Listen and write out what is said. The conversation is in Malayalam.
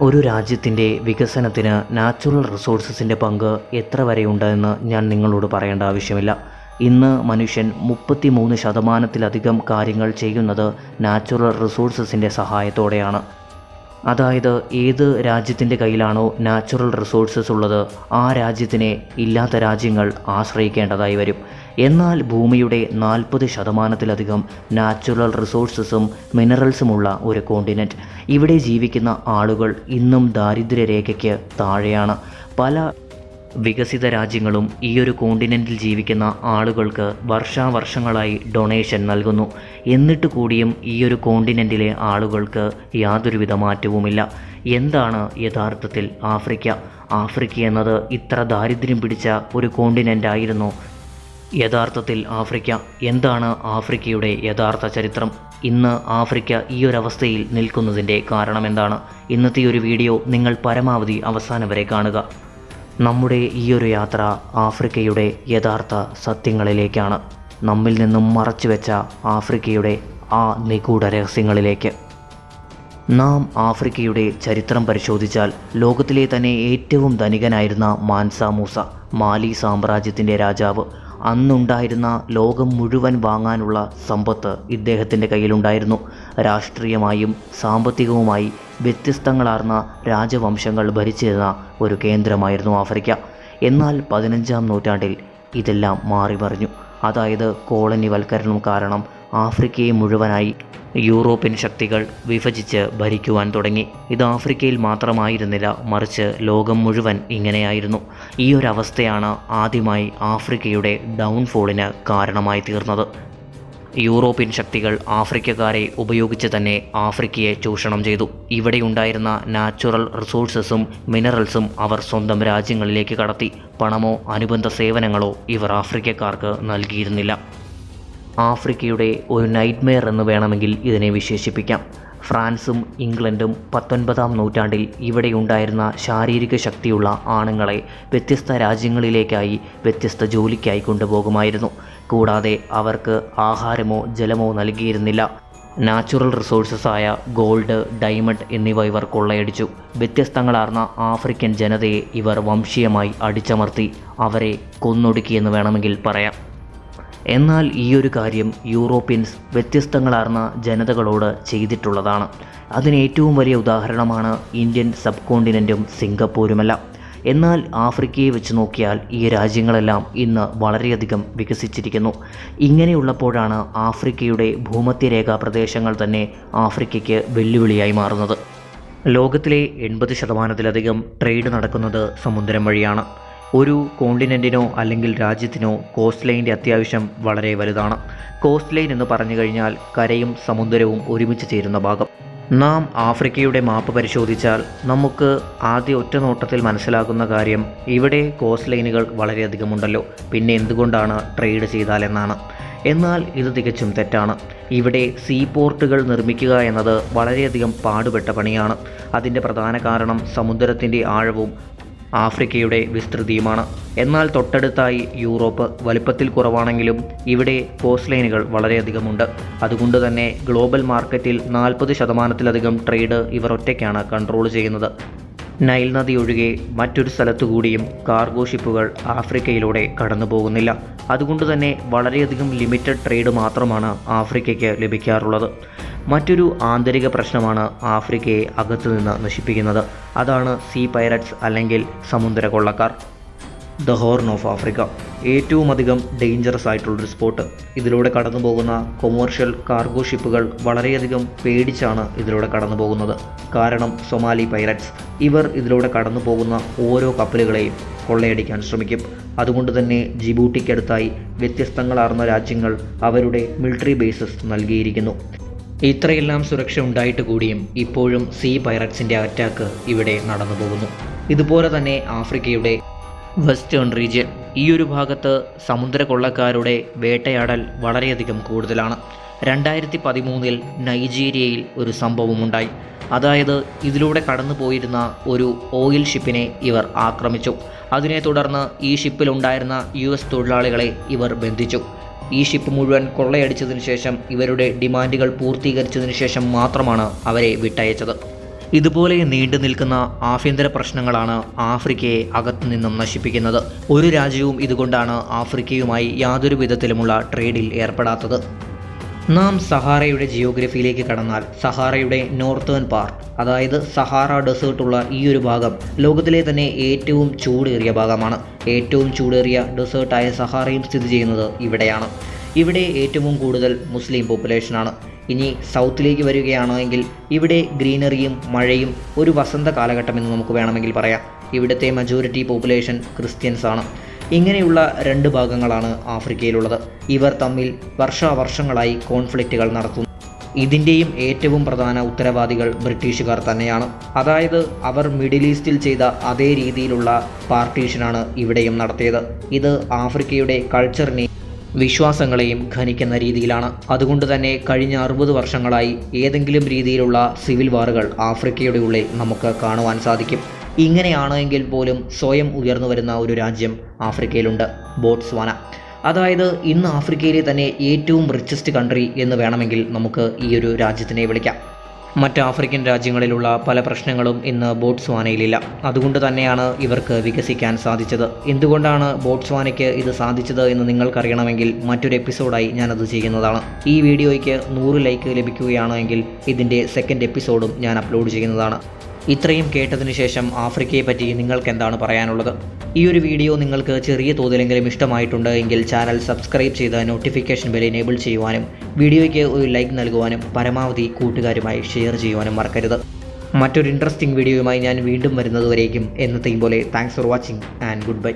ഒരു രാജ്യത്തിന്റെ വികസനത്തിന് നാച്ചുറൽ റിസോഴ്സസിന്റെ പങ്ക് എത്ര വരെയുണ്ടെന്ന് ഞാൻ നിങ്ങളോട് പറയേണ്ട ആവശ്യമില്ല. ഇന്ന് മനുഷ്യൻ മുപ്പത്തി മൂന്ന് ശതമാനത്തിലധികം കാര്യങ്ങൾ ചെയ്യുന്നത് നാച്ചുറൽ റിസോഴ്സസിന്റെ സഹായത്തോടെയാണ്. അതായത് ഏത് രാജ്യത്തിന്റെ കയ്യിലാണോ നാച്ചുറൽ റിസോഴ്സസ് ഉള്ളത് ആ രാജ്യത്തിനെ ഇല്ലാത്ത രാജ്യങ്ങൾ ആശ്രയിക്കേണ്ടതായി വരും. എന്നാൽ ഭൂമിയുടെ നാൽപ്പത് ശതമാനത്തിലധികം നാച്ചുറൽ റിസോഴ്സസും മിനറൽസുമുള്ള ഒരു കോണ്ടിനെന്റ് ഇവിടെ ജീവിക്കുന്ന ആളുകൾ ഇന്നും ദാരിദ്ര്യരേഖയ്ക്ക് താഴെയാണ്. പല വികസിത രാജ്യങ്ങളും ഈയൊരു കോണ്ടിനെന്റിൽ ജീവിക്കുന്ന ആളുകൾക്ക് വർഷാവർഷങ്ങളായി ഡൊണേഷൻ നൽകുന്നു. എന്നിട്ട് കൂടിയും ഈയൊരു കോണ്ടിനെന്റിലെ ആളുകൾക്ക് യാതൊരുവിധ മാറ്റവുമില്ല. എന്താണ് യഥാർത്ഥത്തിൽ ആഫ്രിക്ക? ആഫ്രിക്ക എന്നത് ഇത്ര ദാരിദ്ര്യം പിടിച്ച ഒരു കോണ്ടിനെന്റ് ആയിരുന്നു യഥാർത്ഥത്തിൽ ആഫ്രിക്ക. എന്താണ് ആഫ്രിക്കയുടെ യഥാർത്ഥ ചരിത്രം? ഇന്ന് ആഫ്രിക്ക ഈ ഒരു അവസ്ഥയിൽ നിൽക്കുന്നതിന്റെ കാരണം എന്താണ് ഇന്നത്തെ ഒരു വീഡിയോ നിങ്ങൾ പരമാവധി അവസാനം വരെ കാണുക. നമ്മുടെ ഈ ഒരു യാത്ര ആഫ്രിക്കയുടെ യഥാർത്ഥ സത്യങ്ങളിലേക്കാണ്. നമ്മിൽ നിന്നും മറച്ചു വെച്ച ആഫ്രിക്കയുടെ ആ നിഗൂഢ രഹസ്യങ്ങളിലേക്ക്. നാം ആഫ്രിക്കയുടെ ചരിത്രം പരിശോധിച്ചാൽ ലോകത്തിലെ തന്നെ ഏറ്റവും ധനികനായിരുന്ന മാൻസ മൂസ മാലി സാമ്രാജ്യത്തിന്റെ രാജാവ്. അന്നുണ്ടായിരുന്ന ലോകം മുഴുവൻ വാങ്ങാനുള്ള സമ്പത്ത് ഇദ്ദേഹത്തിന്റെ കയ്യിലുണ്ടായിരുന്നു. രാഷ്ട്രീയമായും സാമ്പത്തികവുമായി വ്യത്യസ്തങ്ങളാർന്ന രാജവംശങ്ങൾ ഭരിച്ചിരുന്ന ഒരു കേന്ദ്രമായിരുന്നു ആഫ്രിക്ക. എന്നാൽ പതിനഞ്ചാം നൂറ്റാണ്ടിൽ ഇതെല്ലാം മാറി മറിഞ്ഞു അതായത് കോളനിവൽക്കരണം കാരണം ആഫ്രിക്കയെ മുഴുവനായി യൂറോപ്യൻ ശക്തികൾ വിഭജിച്ച് ഭരിക്കുവാൻ തുടങ്ങി. ഇത് ആഫ്രിക്കയിൽ മാത്രമായിരുന്നില്ല മറിച്ച് ലോകം മുഴുവൻ ഇങ്ങനെയായിരുന്നു. ഈ ഒരു അവസ്ഥയാണ് ആദ്യമായി ആഫ്രിക്കയുടെ ഡൗൺഫോളിന് കാരണമായി തീർന്നത്. യൂറോപ്യൻ ശക്തികൾ ആഫ്രിക്കക്കാരെ ഉപയോഗിച്ച് തന്നെ ആഫ്രിക്കയെ ചൂഷണം ചെയ്തു. ഇവിടെ ഉണ്ടായിരുന്ന നാച്ചുറൽ റിസോഴ്സസും മിനറൽസും അവർ സ്വന്തം രാജ്യങ്ങളിലേക്ക് കടത്തി. പണമോ അനുബന്ധ സേവനങ്ങളോ ഇവർ ആഫ്രിക്കക്കാർക്ക് നൽകിയിരുന്നില്ല. ആഫ്രിക്കയുടെ ഒരു നൈറ്റ്മെയർ എന്ന് വേണമെങ്കിൽ ഇതിനെ വിശേഷിപ്പിക്കാം. ഫ്രാൻസും ഇംഗ്ലണ്ടും പത്തൊൻപതാം നൂറ്റാണ്ടിൽ ഇവിടെയുണ്ടായിരുന്ന ശാരീരിക ശക്തിയുള്ള ആണുങ്ങളെ വ്യത്യസ്ത രാജ്യങ്ങളിലേക്കായി വ്യത്യസ്ത ജോലിക്കായി കൊണ്ടുപോകുമായിരുന്നു. കൂടാതെ അവർക്ക് ആഹാരമോ ജലമോ നൽകിയിരുന്നില്ല. നാച്ചുറൽ റിസോഴ്സസ് ആയ ഗോൾഡ് ഡയമണ്ട് എന്നിവ ഇവർ കൊള്ളയടിച്ചു. വ്യത്യസ്തങ്ങളാർന്ന ആഫ്രിക്കൻ ജനതയെ ഇവർ വംശീയമായി അടിച്ചമർത്തി അവരെ കൊന്നൊടുക്കിയെന്ന് വേണമെങ്കിൽ പറയാം. എന്നാൽ ഈ ഒരു കാര്യം യൂറോപ്യൻസ് വ്യത്യസ്തങ്ങളാർന്ന ജനതകളോട് ചെയ്തിട്ടുള്ളതാണ്. അതിന് ഏറ്റവും വലിയ ഉദാഹരണമാണ് ഇന്ത്യൻ സബ് കോണ്ടിനെന്റും സിംഗപ്പൂരുമല്ല. എന്നാൽ ആഫ്രിക്കയെ വെച്ച് നോക്കിയാൽ ഈ രാജ്യങ്ങളെല്ലാം ഇന്ന് വളരെയധികം വികസിച്ചിരിക്കുന്നു. ഇങ്ങനെയുള്ളപ്പോഴാണ് ആഫ്രിക്കയുടെ ഭൂമധ്യരേഖാ പ്രദേശങ്ങൾ തന്നെ ആഫ്രിക്കയ്ക്ക് വെല്ലുവിളിയായി മാറുന്നത്. ലോകത്തിലെ എൺപത് ശതമാനത്തിലധികം ട്രേഡ് നടക്കുന്നത് സമുദ്രം വഴിയാണ്. ഒരു കോണ്ടിനെന്റിനോ അല്ലെങ്കിൽ രാജ്യത്തിനോ കോസ്റ്റ് ലൈന്റെ അത്യാവശ്യം വളരെ വലുതാണ്. കോസ്റ്റ് ലൈൻ എന്ന് പറഞ്ഞു കഴിഞ്ഞാൽ കരയും സമുദ്രവും ഒരുമിച്ച് ചേരുന്ന ഭാഗം. നാം ആഫ്രിക്കയുടെ മാപ്പ് പരിശോധിച്ചാൽ നമുക്ക് ആദ്യ ഒറ്റ നോട്ടത്തിൽ മനസ്സിലാകുന്ന കാര്യം ഇവിടെ കോസ്റ്റ് ലൈനുകൾ വളരെയധികമുണ്ടല്ലോ പിന്നെ എന്തുകൊണ്ടാണ് ട്രേഡ് ചെയ്താലെന്നാണ് എന്നാൽ ഇത് തികച്ചും തെറ്റാണ്. ഇവിടെ സീ പോർട്ടുകൾ നിർമ്മിക്കുക എന്നത് വളരെയധികം പാടുപെട്ട പണിയാണ്. അതിന്റെ പ്രധാന കാരണം സമുദ്രത്തിന്റെ ആഴവും ആഫ്രിക്കയുടെ വിസ്തൃതിയുമാണ്. എന്നാൽ തൊട്ടടുത്തായി യൂറോപ്പ് വലുപ്പത്തിൽ കുറവാണെങ്കിലും ഇവിടെ കോസ്റ്റ് ലൈനുകൾ വളരെയധികമുണ്ട്. അതുകൊണ്ട് തന്നെ ഗ്ലോബൽ മാർക്കറ്റിൽ നാൽപ്പത് ശതമാനത്തിലധികം ട്രേഡ് ഇവർ ഒറ്റയ്ക്കാണ് കൺട്രോൾ ചെയ്യുന്നത്. നൈൽ നദി ഒഴികെ മറ്റൊരു സ്ഥലത്തു കൂടിയും കാർഗോ ഷിപ്പുകൾ ആഫ്രിക്കയിലൂടെ കടന്നു പോകുന്നില്ല അതുകൊണ്ട് തന്നെ വളരെയധികം ലിമിറ്റഡ് ട്രേഡ് മാത്രമാണ് ആഫ്രിക്കയ്ക്ക് ലഭിക്കാറുള്ളത്. മറ്റൊരു ആന്തരിക പ്രശ്നമാണ് ആഫ്രിക്കയെ അകത്തു നിന്ന് നശിപ്പിക്കുന്നത്. അതാണ് സീ പൈററ്റ്സ് അല്ലെങ്കിൽ സമുദ്ര കൊള്ളക്കാർ ദ ഹോർൺ ഓഫ് ആഫ്രിക്ക. ഏറ്റവും അധികം ഡേഞ്ചറസ് ആയിട്ടുള്ളൊരു സ്പോട്ട് ഇതിലൂടെ കടന്നു പോകുന്ന കൊമേർഷ്യൽ കാർഗോ ഷിപ്പുകൾ വളരെയധികം പേടിച്ചാണ് ഇതിലൂടെ കടന്നു പോകുന്നത് കാരണം സൊമാലി പൈററ്റ്സ് ഇവർ ഇതിലൂടെ കടന്നു പോകുന്ന ഓരോ കപ്പലുകളെയും കൊള്ളയടിക്കാൻ ശ്രമിക്കും. അതുകൊണ്ട് തന്നെ ജിബൂട്ടിക്കടുത്തായി വ്യത്യസ്തങ്ങളാർന്ന രാജ്യങ്ങൾ അവരുടെ മിലിറ്ററി ബേസസ് നൽകിയിരിക്കുന്നു. ഇത്രയെല്ലാം സുരക്ഷ ഉണ്ടായിട്ട് കൂടിയും ഇപ്പോഴും സീ പൈററ്റ്സിന്റെ അറ്റാക്ക് ഇവിടെ നടന്നു പോകുന്നു ഇതുപോലെ തന്നെ ആഫ്രിക്കയുടെ വെസ്റ്റേൺ റീജിയൻ ഈ ഒരു ഭാഗത്ത് സമുദ്ര കൊള്ളക്കാരുടെ വേട്ടയാടൽ വളരെയധികം കൂടുതലാണ്. രണ്ടായിരത്തി പതിമൂന്നിൽ നൈജീരിയയിൽ ഒരു സംഭവമുണ്ടായി. അതായത് ഇതിലൂടെ കടന്നു പോയിരുന്ന ഒരു ഓയിൽ ഷിപ്പിനെ ഇവർ ആക്രമിച്ചു. അതിനെ തുടർന്ന് ഈ ഷിപ്പിലുണ്ടായിരുന്ന യു എസ് തൊഴിലാളികളെ ഇവർ ബന്ധിച്ചു. ഈ ഷിപ്പ് മുഴുവൻ കൊള്ളയടിച്ചതിന് ശേഷം ഇവരുടെ ഡിമാൻഡുകൾ പൂർത്തീകരിച്ചതിനു ശേഷം മാത്രമാണ് അവരെ വിട്ടയച്ചത്. ഇതുപോലെ നീണ്ടു നിൽക്കുന്ന ആഭ്യന്തര പ്രശ്നങ്ങളാണ് ആഫ്രിക്കയെ അകത്തു നിന്നും നശിപ്പിക്കുന്നത്. ഒരു രാജ്യവും ഇതുകൊണ്ടാണ് ആഫ്രിക്കയുമായി യാതൊരു വിധത്തിലുമുള്ള ട്രേഡിൽ ഏർപ്പെടാത്തത്. നാം സഹാറയുടെ ജിയോഗ്രഫിയിലേക്ക് കടന്നാൽ സഹാറയുടെ നോർത്തേൺ പാർട്ട് അതായത് സഹാറ ഡെസേർട്ടുള്ള ഈ ഒരു ഭാഗം ലോകത്തിലെ തന്നെ ഏറ്റവും ചൂടേറിയ ഭാഗമാണ്. ഏറ്റവും ചൂടേറിയ ഡെസേർട്ടായ സഹാറയും സ്ഥിതി ചെയ്യുന്നത് ഇവിടെയാണ്. ഇവിടെ ഏറ്റവും കൂടുതൽ മുസ്ലിം പോപ്പുലേഷനാണ്. ഇനി സൗത്തിലേക്ക് വരികയാണെങ്കിൽ ഇവിടെ ഗ്രീനറിയും മഴയും ഒരു വസന്ത കാലഘട്ടം എന്ന് നമുക്ക് വേണമെങ്കിൽ പറയാം. ഇവിടുത്തെ മജോറിറ്റി പോപ്പുലേഷൻ ക്രിസ്ത്യൻസ് ആണ്. ഇങ്ങനെയുള്ള രണ്ട് ഭാഗങ്ങളാണ് ആഫ്രിക്കയിലുള്ളത്. ഇവർ തമ്മിൽ വർഷാവർഷങ്ങളായി കോൺഫ്ലിക്റ്റുകൾ നടത്തുന്നു ഇതിന്റെയും ഏറ്റവും പ്രധാന ഉത്തരവാദികൾ ബ്രിട്ടീഷുകാർ തന്നെയാണ്. അതായത് അവർ മിഡിൽ ഈസ്റ്റിൽ ചെയ്ത അതേ രീതിയിലുള്ള പാർട്ടീഷനാണ് ഇവിടെയും നടത്തിയത്. ഇത് ആഫ്രിക്കയുടെ കൾച്ചറിനെ വിശ്വാസങ്ങളെയും ഖനിക്കുന്ന രീതിയിലാണ്. അതുകൊണ്ട് തന്നെ കഴിഞ്ഞ അറുപത് വർഷങ്ങളായി ഏതെങ്കിലും രീതിയിലുള്ള സിവിൽ വാറുകൾ ആഫ്രിക്കയുടെ ഉള്ളിൽ നമുക്ക് കാണുവാൻ സാധിക്കും. ഇങ്ങനെയാണെങ്കിൽ പോലും സ്വയം ഉയർന്നു വരുന്ന ഒരു രാജ്യം ആഫ്രിക്കയിലുണ്ട് ബോട്സ്വാന. അതായത് ഇന്ന് ആഫ്രിക്കയിലെ തന്നെ ഏറ്റവും റിച്ചസ്റ്റ് കൺട്രി എന്ന് വേണമെങ്കിൽ നമുക്ക് ഈ ഒരു രാജ്യത്തിനെ വിളിക്കാം. മറ്റ് ആഫ്രിക്കൻ രാജ്യങ്ങളിലുള്ള പല പ്രശ്നങ്ങളും ഇന്ന് ബോട്ട്സ്വാനയിലില്ല അതുകൊണ്ട് തന്നെയാണ് ഇവർക്ക് വികസിക്കാൻ സാധിച്ചത്. എന്തുകൊണ്ടാണ് ബോട്ട്സ്വാനയ്ക്ക് ഇത് സാധിച്ചത് എന്ന് നിങ്ങൾക്കറിയണമെങ്കിൽ മറ്റൊരു എപ്പിസോഡായി ഞാനത് ചെയ്യുന്നതാണ്. ഈ വീഡിയോയ്ക്ക് നൂറ് ലൈക്ക് ലഭിക്കുകയാണെങ്കിൽ ഇതിന്റെ സെക്കൻഡ് എപ്പിസോഡും ഞാൻ അപ്ലോഡ് ചെയ്യുന്നതാണ്. ഇത്രയും കേട്ടതിന് ശേഷം ആഫ്രിക്കയെ പറ്റി നിങ്ങൾക്ക് എന്താണ് പറയാനുള്ളത്? ഈ ഒരു വീഡിയോ നിങ്ങൾക്ക് ചെറിയ തോതിലെങ്കിലും ഇഷ്ടമായിട്ടുണ്ട് എങ്കിൽ ചാനൽ സബ്സ്ക്രൈബ് ചെയ്ത് നോട്ടിഫിക്കേഷൻ ബെൽ എനേബിൾ ചെയ്യുവാനും വീഡിയോയ്ക്ക് ഒരു ലൈക്ക് നൽകുവാനും പരമാവധി കൂട്ടുകാരുമായി ഷെയർ ചെയ്യുവാനും മറക്കരുത്. മറ്റൊരു ഇൻട്രസ്റ്റിംഗ് വീഡിയോയുമായി ഞാൻ വീണ്ടും വരുന്നതുവരേക്കും എന്നത്തെയും പോലെ thanks for watching and good bye